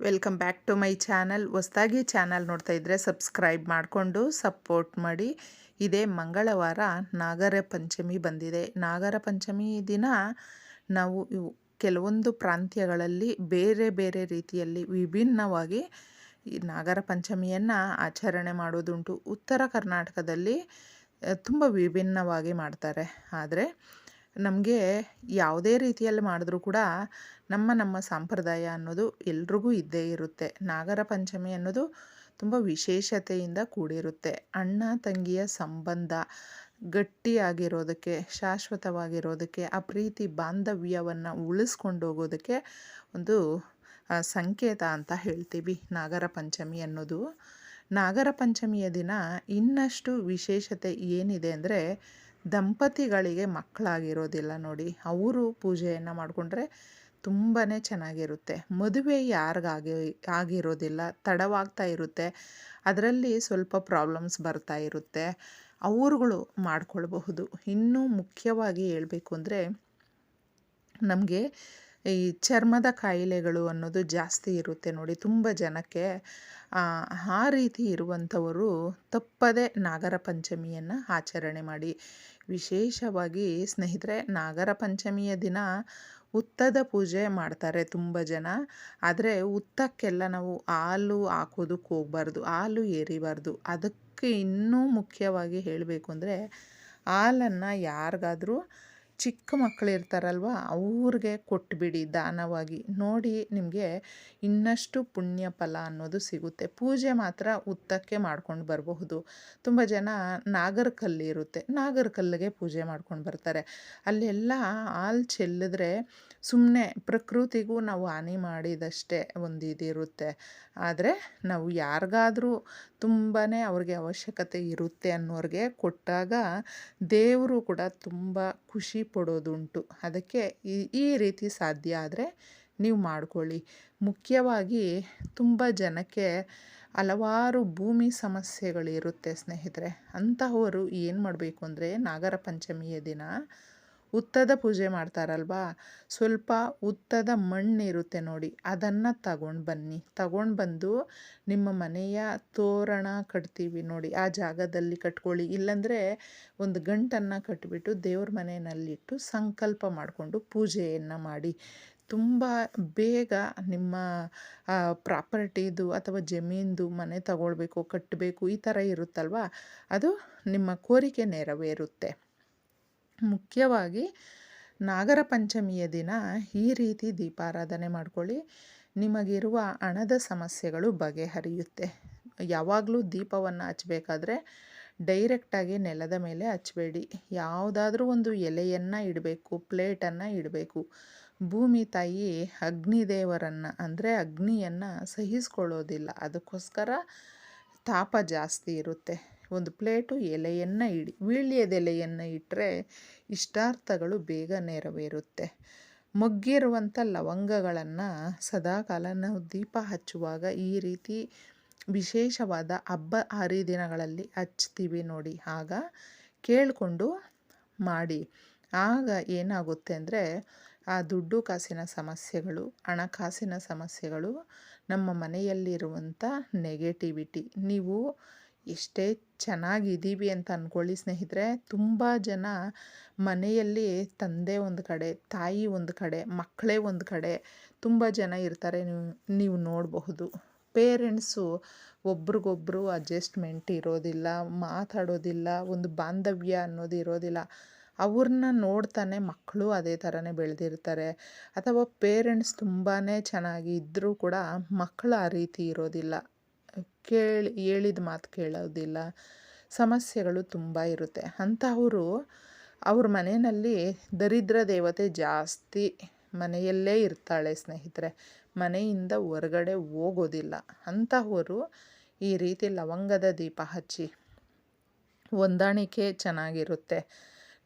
Welcome back to my channel. ಹೊಸ್ದಾಗಿ channel ನೋಡ್ತಾ ಇದ್ದರೆ ಸಬ್ಸ್ಕ್ರೈಬ್ ಮಾಡಿಕೊಂಡು ಸಪೋರ್ಟ್ ಮಾಡಿ. ಇದೇ ಮಂಗಳವಾರ ನಾಗರ ಪಂಚಮಿ ಬಂದಿದೆ. ನಾಗರ ಪಂಚಮಿ ದಿನ ನಾವು ಕೆಲವೊಂದು ಪ್ರಾಂತ್ಯಗಳಲ್ಲಿ ಬೇರೆ ಬೇರೆ ರೀತಿಯಲ್ಲಿ ವಿಭಿನ್ನವಾಗಿ ಈ ನಾಗರ ಪಂಚಮಿಯನ್ನು ಆಚರಣೆ ಮಾಡೋದುಂಟು. ಉತ್ತರ ಕರ್ನಾಟಕದಲ್ಲಿ ತುಂಬ ವಿಭಿನ್ನವಾಗಿ ಮಾಡ್ತಾರೆ. ಆದರೆ ನಮಗೆ ಯಾವುದೇ ರೀತಿಯಲ್ಲಿ ಮಾಡಿದ್ರೂ ಕೂಡ ನಮ್ಮ ನಮ್ಮ ಸಂಪ್ರದಾಯ ಅನ್ನೋದು ಎಲ್ರಿಗೂ ಇದ್ದೇ ಇರುತ್ತೆ. ನಾಗರ ಪಂಚಮಿ ಅನ್ನೋದು ತುಂಬ ವಿಶೇಷತೆಯಿಂದ ಕೂಡಿರುತ್ತೆ. ಅಣ್ಣ, ತಂಗಿಯ ಸಂಬಂಧ ಗಟ್ಟಿಯಾಗಿರೋದಕ್ಕೆ, ಶಾಶ್ವತವಾಗಿರೋದಕ್ಕೆ ಆ ಪ್ರೀತಿ ಬಾಂಧವ್ಯವನ್ನು ಉಳಿಸ್ಕೊಂಡು ಹೋಗೋದಕ್ಕೆ ಒಂದು ಸಂಕೇತ ಅಂತ ಹೇಳ್ತೀವಿ ನಾಗರ ಪಂಚಮಿ ಅನ್ನೋದು. ನಾಗರ ಪಂಚಮಿಯ ದಿನ ಇನ್ನಷ್ಟು ವಿಶೇಷತೆ ಏನಿದೆ ಅಂದರೆ ದಂಪತಿಗಳಿಗೆ ಮಕ್ಕಳಾಗಿರೋದಿಲ್ಲ ನೋಡಿ. ಅವರು ಪೂಜೆಯನ್ನು ಮಾಡಿಕೊಂಡ್ರೆ ತುಂಬಾ ಚೆನ್ನಾಗಿರುತ್ತೆ. ಮದುವೆ ಯಾರಿಗಾಗಿ, ಆಗಿರೋದಿಲ್ಲ. ತಡವಾಗ್ತಾ ಇರುತ್ತೆ. ಅದರಲ್ಲಿ ಸ್ವಲ್ಪ ಪ್ರಾಬ್ಲಮ್ಸ್ ಬರ್ತಾ ಇರುತ್ತೆ. ಅವ್ರುಗಳು ಮಾಡಿಕೊಳ್ಬಹುದು. ಇನ್ನೂ ಮುಖ್ಯವಾಗಿ ಹೇಳಬೇಕು ಅಂದರೆ, ನಮಗೆ ಈ ಚರ್ಮದ ಕಾಯಿಲೆಗಳು ಅನ್ನೋದು ಜಾಸ್ತಿ ಇರುತ್ತೆ ನೋಡಿ. ತುಂಬ ಜನಕ್ಕೆ ಆ ರೀತಿ ಇರುವಂಥವರು ತಪ್ಪದೆ ನಾಗರ ಪಂಚಮಿಯನ್ನು ಆಚರಣೆ ಮಾಡಿ ವಿಶೇಷವಾಗಿ ಸ್ನೇಹಿತರೆ ನಾಗರ ಪಂಚಮಿಯ ದಿನ ಹುತ್ತದ ಪೂಜೆ ಮಾಡ್ತಾರೆ ತುಂಬ ಜನ. ಆದರೆ ಹುತ್ತಕ್ಕೆಲ್ಲ ನಾವು ಹಾಲು ಹಾಕೋದಕ್ಕೆ ಹೋಗ್ಬಾರ್ದು, ಹಾಲು ಏರಿಬಾರ್ದು. ಅದಕ್ಕೆ ಇನ್ನೂ ಮುಖ್ಯವಾಗಿ ಹೇಳಬೇಕು ಅಂದರೆ ಹಾಲನ್ನು ಯಾರಿಗಾದ್ರೂ ಚಿಕ್ಕ ಮಕ್ಕಳು ಇರ್ತಾರಲ್ವ, ಅವ್ರಿಗೆ ಕೊಟ್ಬಿಡಿ ದಾನವಾಗಿ. ನೋಡಿ ನಿಮಗೆ ಇನ್ನಷ್ಟು ಪುಣ್ಯ ಫಲ ಅನ್ನೋದು ಸಿಗುತ್ತೆ. ಪೂಜೆ ಮಾತ್ರ ಉತ್ತಕ್ಕೆ ಮಾಡ್ಕೊಂಡು ಬರಬಹುದು. ತುಂಬ ಜನ ನಾಗರ ಕಲ್ಲು ಇರುತ್ತೆ. ನಾಗರ ಕಲ್ಲಿಗೆ ಪೂಜೆ ಮಾಡ್ಕೊಂಡು ಬರ್ತಾರೆ. ಅಲ್ಲೆಲ್ಲ ಹಾಲು ಚೆಲ್ಲಿದ್ರೆ ಸುಮ್ಮನೆ ಪ್ರಕೃತಿಗೂ ನಾವು ಹಾನಿ ಮಾಡಿದಷ್ಟೇ ಒಂದು ಇದಿರುತ್ತೆ. ಆದರೆ ನಾವು ಯಾರಿಗಾದರೂ ತುಂಬಾ ಅವ್ರಿಗೆ ಅವಶ್ಯಕತೆ ಇರುತ್ತೆ ಅನ್ನೋರಿಗೆ ಕೊಟ್ಟಾಗ ದೇವರು ಕೂಡ ತುಂಬ ಖುಷಿ ಪಡೋದುಂಟು ಅದಕ್ಕೆ ಈ ಈ ರೀತಿ ಸಾಧ್ಯ ಆದರೆ ನೀವು ಮಾಡ್ಕೊಳ್ಳಿ. ಮುಖ್ಯವಾಗಿ ತುಂಬ ಜನಕ್ಕೆ ಹಲವಾರು ಭೂಮಿ ಸಮಸ್ಯೆಗಳಿರುತ್ತೆ ಸ್ನೇಹಿತರೆ. ಅಂತಹವರು ಏನು ಮಾಡಬೇಕು ಅಂದರೆ ನಾಗರ ಪಂಚಮಿಯ ದಿನ ಉತ್ತದ ಪೂಜೆ ಮಾಡ್ತಾರಲ್ವಾ? ಸ್ವಲ್ಪ ಉತ್ತದ ಮಣ್ಣಿರುತ್ತೆ ನೋಡಿ, ಅದನ್ನು ತಗೊಂಡು ಬನ್ನಿ. ತಗೊಂಡು ಬಂದು ನಿಮ್ಮ ಮನೆಯ ತೋರಣ ಕಟ್ತೀವಿ ನೋಡಿ, ಆ ಜಾಗದಲ್ಲಿ ಕಟ್ಕೊಳ್ಳಿ. ಇಲ್ಲಾಂದರೆ ಒಂದು ಗಂಟನ್ನು ಕಟ್ಟಿಬಿಟ್ಟು ದೇವ್ರ ಮನೆಯಲ್ಲಿಟ್ಟು ಸಂಕಲ್ಪ ಮಾಡಿಕೊಂಡು ಪೂಜೆಯನ್ನು ಮಾಡಿ. ತುಂಬ ಬೇಗ ನಿಮ್ಮ ಪ್ರಾಪರ್ಟಿದು ಅಥವಾ ಜಮೀನ್ದು ಮನೆ ತಗೊಳ್ಬೇಕು ಕಟ್ಟಬೇಕು ಈ ಥರ ಇರುತ್ತಲ್ವ? ಅದು ನಿಮ್ಮ ಕೋರಿಕೆ ನೆರವೇರುತ್ತೆ. ಮುಖ್ಯವಾಗಿ ನಾಗರ ಪಂಚಮಿಯ ದಿನ ಈ ರೀತಿ ದೀಪಾರಾಧನೆ ಮಾಡ್ಕೊಳ್ಳಿ. ನಿಮಗಿರುವ ಹಣದ ಸಮಸ್ಯೆಗಳು ಬಗೆಹರಿಯುತ್ತೆ. ಯಾವಾಗಲೂ ದೀಪವನ್ನು ಹಚ್ಚಬೇಕಾದ್ರೆ ಡೈರೆಕ್ಟಾಗಿ ನೆಲದ ಮೇಲೆ ಹಚ್ಚಬೇಡಿ ಯಾವುದಾದ್ರೂ ಒಂದು ಎಲೆಯನ್ನು ಇಡಬೇಕು, ಪ್ಲೇಟನ್ನು ಇಡಬೇಕು. ಭೂಮಿ ತಾಯಿ ಅಗ್ನಿದೇವರನ್ನು, ಅಂದರೆ ಅಗ್ನಿಯನ್ನು ಸಹಿಸ್ಕೊಳ್ಳೋದಿಲ್ಲ. ಅದಕ್ಕೋಸ್ಕರ ತಾಪ ಜಾಸ್ತಿ ಇರುತ್ತೆ. ಒಂದು ಪ್ಲೇಟು ಎಲೆಯನ್ನು ಇಡಿ ವೀಳ್ಯದೆಲೆಯನ್ನು ಇಟ್ಟರೆ ಇಷ್ಟಾರ್ಥಗಳು ಬೇಗ ನೆರವೇರುತ್ತೆ. ಮೊಗ್ಗಿರುವಂಥ ಲವಂಗಗಳನ್ನು ಸದಾಕಾಲ ನಾವು ದೀಪ ಹಚ್ಚುವಾಗ ಈ ರೀತಿ ವಿಶೇಷವಾದ ಹಬ್ಬ ಹರಿದಿನಗಳಲ್ಲಿ ಹಚ್ತೀವಿ ನೋಡಿ. ಆಗ ಕೇಳಿಕೊಂಡು ಮಾಡಿ. ಆಗ ಏನಾಗುತ್ತೆ ಅಂದರೆ ಆ ದುಡ್ಡು ಕಾಸಿನ ಸಮಸ್ಯೆಗಳು, ಹಣಕಾಸಿನ ಸಮಸ್ಯೆಗಳು, ನಮ್ಮ ಮನೆಯಲ್ಲಿರುವಂಥ ನೆಗೆಟಿವಿಟಿ ನೀವು ಎಷ್ಟೇ ಚೆನ್ನಾಗಿದ್ದೀವಿ ಅಂತ ಅಂದ್ಕೊಳ್ಳಿ ಸ್ನೇಹಿತರೆ. ತುಂಬ ಜನ ಮನೆಯಲ್ಲಿ ತಂದೆ ಒಂದು ಕಡೆ, ತಾಯಿ ಒಂದು ಕಡೆ, ಮಕ್ಕಳೇ ಒಂದು ಕಡೆ ತುಂಬ ಜನ ಇರ್ತಾರೆ ನೀವು ನೀವು ನೋಡಬಹುದು. ಪೇರೆಂಟ್ಸು ಒಬ್ರಿಗೊಬ್ರು ಅಡ್ಜಸ್ಟ್ಮೆಂಟ್ ಇರೋದಿಲ್ಲ, ಮಾತಾಡೋದಿಲ್ಲ, ಒಂದು ಬಾಂಧವ್ಯ ಅನ್ನೋದು ಇರೋದಿಲ್ಲ. ಅವ್ರನ್ನ ನೋಡ್ತಾನೆ ಮಕ್ಕಳು ಅದೇ ಥರನೇ ಬೆಳೆದಿರ್ತಾರೆ. ಅಥವಾ ಪೇರೆಂಟ್ಸ್ ತುಂಬಾ ಚೆನ್ನಾಗಿ ಇದ್ದರೂ ಕೂಡ ಮಕ್ಕಳು ಆ ರೀತಿ ಇರೋದಿಲ್ಲ. ಕೇಳಿ, ಹೇಳಿದ ಮಾತು ಕೇಳೋದಿಲ್ಲ. ಸಮಸ್ಯೆಗಳು ತುಂಬ ಇರುತ್ತೆ. ಅಂಥವರು ಅವ್ರ ಮನೆಯಲ್ಲಿ ದರಿದ್ರ ದೇವತೆ ಜಾಸ್ತಿ ಮನೆಯಲ್ಲೇ ಇರ್ತಾಳೆ ಸ್ನೇಹಿತರೆ. ಮನೆಯಿಂದ ಹೊರಗಡೆ ಹೋಗೋದಿಲ್ಲ. ಅಂತಹವರು ಈ ರೀತಿ ಲವಂಗದ ದೀಪ ಹಚ್ಚಿ ಹೊಂದಾಣಿಕೆ ಚೆನ್ನಾಗಿರುತ್ತೆ.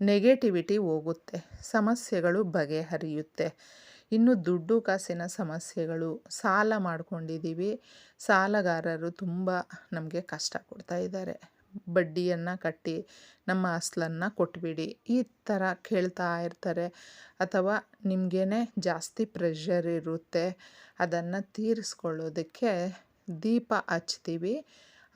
ನೆಗೆಟಿವಿಟಿ ಹೋಗುತ್ತೆ. ಸಮಸ್ಯೆಗಳು ಬಗೆಹರಿಯುತ್ತೆ. ಇನ್ನು ದುಡ್ಡು ಕಾಸಿನ ಸಮಸ್ಯೆಗಳು ಸಾಲ ಮಾಡ್ಕೊಂಡಿದ್ದೀವಿ. ಸಾಲಗಾರರು ತುಂಬ ನಮಗೆ ಕಷ್ಟ ಕೊಡ್ತಾ ಇದ್ದಾರೆ. ಬಡ್ಡಿಯನ್ನು ಕಟ್ಟಿ, ನಮ್ಮ ಅಸ್ಲನ್ನು ಕೊಟ್ಬಿಡಿ. ಈ ಥರ ಕೇಳ್ತಾ ಇರ್ತಾರೆ. ಅಥವಾ ನಿಮಗೇನೆ ಜಾಸ್ತಿ ಪ್ರೆಷರ್ ಇರುತ್ತೆ. ಅದನ್ನು ತೀರಿಸ್ಕೊಳ್ಳೋದಕ್ಕೆ ದೀಪ ಹಚ್ತೀವಿ.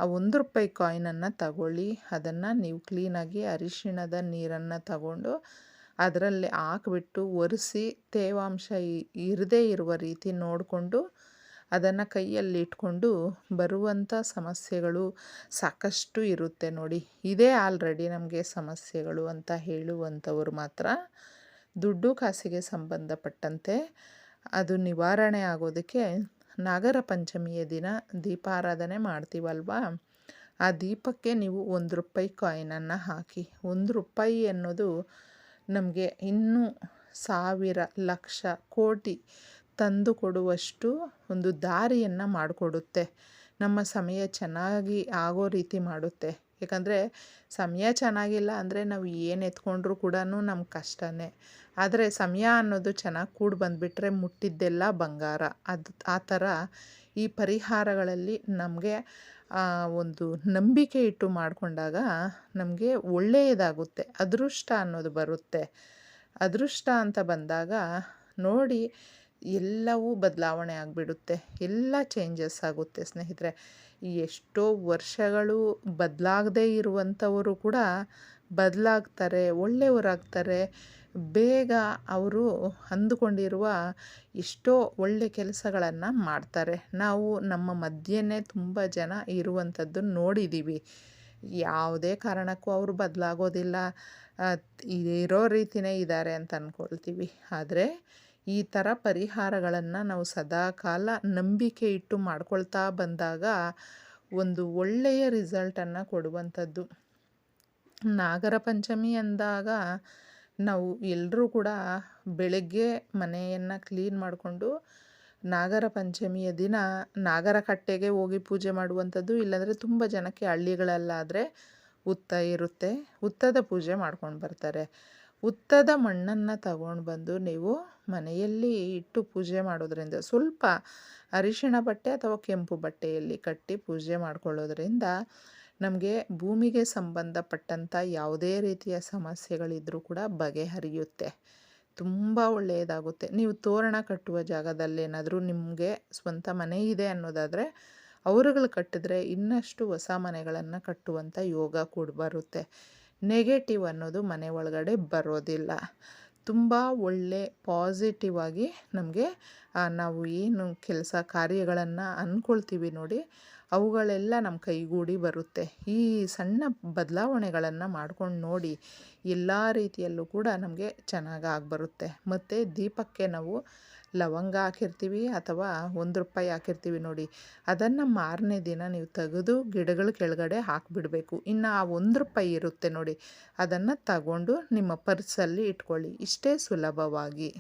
ಆ ಒಂದು ರೂಪಾಯಿ ಕಾಯಿನನ್ನು ತಗೊಳ್ಳಿ. ಅದನ್ನು ನೀವು ಕ್ಲೀನಾಗಿ ಅರಿಶಿಣದ ನೀರನ್ನು ತಗೊಂಡು ಅದರಲ್ಲಿ ಹಾಕ್ಬಿಟ್ಟು ಒರೆಸಿ ತೇವಾಂಶ ಇರದೇ ಇರುವ ರೀತಿ ನೋಡಿಕೊಂಡು ಅದನ್ನು ಕೈಯಲ್ಲಿ ಇಟ್ಕೊಂಡು ಬರುವಂಥ ಸಮಸ್ಯೆಗಳು ಸಾಕಷ್ಟು ಇರುತ್ತೆ ನೋಡಿ. ಇದೇ ಆಲ್ರೆಡಿ ನಮಗೆ ಸಮಸ್ಯೆಗಳು ಅಂತ ಹೇಳುವಂಥವ್ರು ಮಾತ್ರ ದುಡ್ಡು ಕಾಸಿಗೆ ಸಂಬಂಧಪಟ್ಟಂತೆ ಅದು ನಿವಾರಣೆ ಆಗೋದಕ್ಕೆ ನಾಗರ ಪಂಚಮಿಯ ದಿನ ದೀಪಾರಾಧನೆ ಮಾಡ್ತೀವಲ್ವಾ? ಆ ದೀಪಕ್ಕೆ ನೀವು ಒಂದು ರೂಪಾಯಿ ಕಾಯಿನನ್ನು ಹಾಕಿ, ಒಂದು ರೂಪಾಯಿ ಅನ್ನೋದು ನಮಗೆ ಇನ್ನೂ ಸಾವಿರ ಲಕ್ಷ ಕೋಟಿ ತಂದು ಕೊಡುವಷ್ಟು ಒಂದು ದಾರಿಯನ್ನು ಮಾಡಿಕೊಡುತ್ತೆ. ನಮ್ಮ ಸಮಯ ಚೆನ್ನಾಗಿ ಆಗೋ ರೀತಿ ಮಾಡುತ್ತೆ. ಯಾಕಂದರೆ ಸಮಯ ಚೆನ್ನಾಗಿಲ್ಲ ಅಂದರೆ ನಾವು ಏನು ಎತ್ಕೊಂಡ್ರೂ ಕೂಡ ನಮ್ಮ ಕಷ್ಟನೇ. ಆದರೆ ಸಮಯ ಅನ್ನೋದು ಚೆನ್ನಾಗಿ ಕೂಡಿ ಬಂದುಬಿಟ್ರೆ ಮುಟ್ಟಿದ್ದೆಲ್ಲ ಬಂಗಾರ. ಅದು ಆ ಥರ ಈ ಪರಿಹಾರಗಳಲ್ಲಿ ನಮಗೆ ಒಂದು ನಂಬಿಕೆ ಇಟ್ಟು ಮಾಡಿಕೊಂಡಾಗ ನಮಗೆ ಒಳ್ಳೆಯದಾಗುತ್ತೆ. ಅದೃಷ್ಟ ಅನ್ನೋದು ಬರುತ್ತೆ. ಅದೃಷ್ಟ ಅಂತ ಬಂದಾಗ ನೋಡಿ ಎಲ್ಲವೂ ಬದಲಾವಣೆ ಆಗಿಬಿಡುತ್ತೆ. ಎಲ್ಲ ಚೇಂಜಸ್ ಆಗುತ್ತೆ ಸ್ನೇಹಿತರೆ. ಎಷ್ಟೋ ವರ್ಷಗಳು ಬದಲಾಗದೇ ಇರುವಂಥವರು ಕೂಡ ಬದಲಾಗ್ತಾರೆ, ಒಳ್ಳೆಯವರಾಗ್ತಾರೆ. ಬೇಗ ಅವರು ಅಂದುಕೊಂಡಿರುವ ಎಷ್ಟೋ ಒಳ್ಳೆ ಕೆಲಸಗಳನ್ನು ಮಾಡ್ತಾರೆ. ನಾವು ನಮ್ಮ ಮಧ್ಯೆನೇ ತುಂಬ ಜನ ಇರುವಂಥದ್ದು ನೋಡಿದ್ದೀವಿ ಯಾವುದೇ ಕಾರಣಕ್ಕೂ ಅವರು ಬದಲಾಗೋದಿಲ್ಲ. ಇರೋ ರೀತಿಯೇ ಇದ್ದಾರೆ ಅಂತ ಅಂದ್ಕೊಳ್ತೀವಿ ಆದರೆ ಈ ಥರ ಪರಿಹಾರಗಳನ್ನು ನಾವು ಸದಾ ಕಾಲ ನಂಬಿಕೆ ಇಟ್ಟು ಮಾಡ್ಕೊಳ್ತಾ ಬಂದಾಗ ಒಂದು ಒಳ್ಳೆಯ ರಿಸಲ್ಟನ್ನು ಕೊಡುವಂಥದ್ದು. ನಾಗರ ಪಂಚಮಿ ಅಂದಾಗ ನಾವು ಎಲ್ಲರೂ ಕೂಡ ಬೆಳಗ್ಗೆ ಮನೆಯನ್ನು ಕ್ಲೀನ್ ಮಾಡಿಕೊಂಡು ನಾಗರ ಪಂಚಮಿಯ ದಿನ ನಾಗರ ಕಟ್ಟೆಗೆ ಹೋಗಿ ಪೂಜೆ ಮಾಡುವಂಥದ್ದು, ಇಲ್ಲಾಂದರೆ ತುಂಬ ಜನಕ್ಕೆ ಹಳ್ಳಿಗಳಲ್ಲಾದರೆ ಹುತ್ತ ಇರುತ್ತೆ. ಹುತ್ತದ ಪೂಜೆ ಮಾಡ್ಕೊಂಡು ಬರ್ತಾರೆ. ಹುತ್ತದ ಮಣ್ಣನ್ನು ತಗೊಂಡು ಬಂದು ನೀವು ಮನೆಯಲ್ಲಿ ಇಟ್ಟು ಪೂಜೆ ಮಾಡೋದ್ರಿಂದ, ಸ್ವಲ್ಪ ಅರಿಶಿಣ ಬಟ್ಟೆ ಅಥವಾ ಕೆಂಪು ಬಟ್ಟೆಯಲ್ಲಿ ಕಟ್ಟಿ ಪೂಜೆ ಮಾಡ್ಕೊಳ್ಳೋದ್ರಿಂದ ನಮಗೆ ಭೂಮಿಗೆ ಸಂಬಂಧಪಟ್ಟಂಥ ಯಾವುದೇ ರೀತಿಯ ಸಮಸ್ಯೆಗಳಿದ್ದರೂ ಕೂಡ ಬಗೆಹರಿಯುತ್ತೆ. ತುಂಬ ಒಳ್ಳೆಯದಾಗುತ್ತೆ. ನೀವು ತೋರಣ ಕಟ್ಟುವ ಜಾಗದಲ್ಲೇನಾದರೂ ನಿಮಗೆ ಸ್ವಂತ ಮನೆ ಇದೆ ಅನ್ನೋದಾದರೆ ಅವರುಗಳು ಕಟ್ಟಿದ್ರೆ ಇನ್ನಷ್ಟು ಹೊಸ ಮನೆಗಳನ್ನು ಕಟ್ಟುವಂಥ ಯೋಗ ಕೂಡ ಬರುತ್ತೆ. ನೆಗೆಟಿವ್ ಅನ್ನೋದು ಮನೆ ಒಳಗಡೆ ಬರೋದಿಲ್ಲ. ತುಂಬ ಒಳ್ಳೆ ಪಾಸಿಟಿವ್ ಆಗಿ ನಮಗೆ ನಾವು ಏನು ಕೆಲಸ ಕಾರ್ಯಗಳನ್ನು ಅಂದ್ಕೊಳ್ತೀವಿ ನೋಡಿ, ಅವುಗಳೆಲ್ಲ ನಮ್ಮ ಕೈಗೂಡಿ ಬರುತ್ತೆ. ಈ ಸಣ್ಣ ಬದಲಾವಣೆಗಳನ್ನು ಮಾಡ್ಕೊಂಡು ನೋಡಿ ಎಲ್ಲ ರೀತಿಯಲ್ಲೂ ಕೂಡ ನಮಗೆ ಚೆನ್ನಾಗಿ ಆಗಿಬರುತ್ತೆ. ಮತ್ತು ದೀಪಕ್ಕೆ ನಾವು ಲವಂಗ ಹಾಕಿರ್ತೀವಿ ಅಥವಾ ಒಂದು ರೂಪಾಯಿ ಹಾಕಿರ್ತೀವಿ ನೋಡಿ, ಅದನ್ನು ಮಾರನೇ ದಿನ ನೀವು ತೆಗೆದು ಗಿಡಗಳ ಕೆಳಗಡೆ ಹಾಕಿಬಿಡಬೇಕು. ಇನ್ನು ಆ ಒಂದು ರೂಪಾಯಿ ಇರುತ್ತೆ ನೋಡಿ, ಅದನ್ನು ತಗೊಂಡು ನಿಮ್ಮ ಪರ್ಸಲ್ಲಿ ಇಟ್ಕೊಳ್ಳಿ. ಇಷ್ಟೇ ಸುಲಭವಾಗಿ.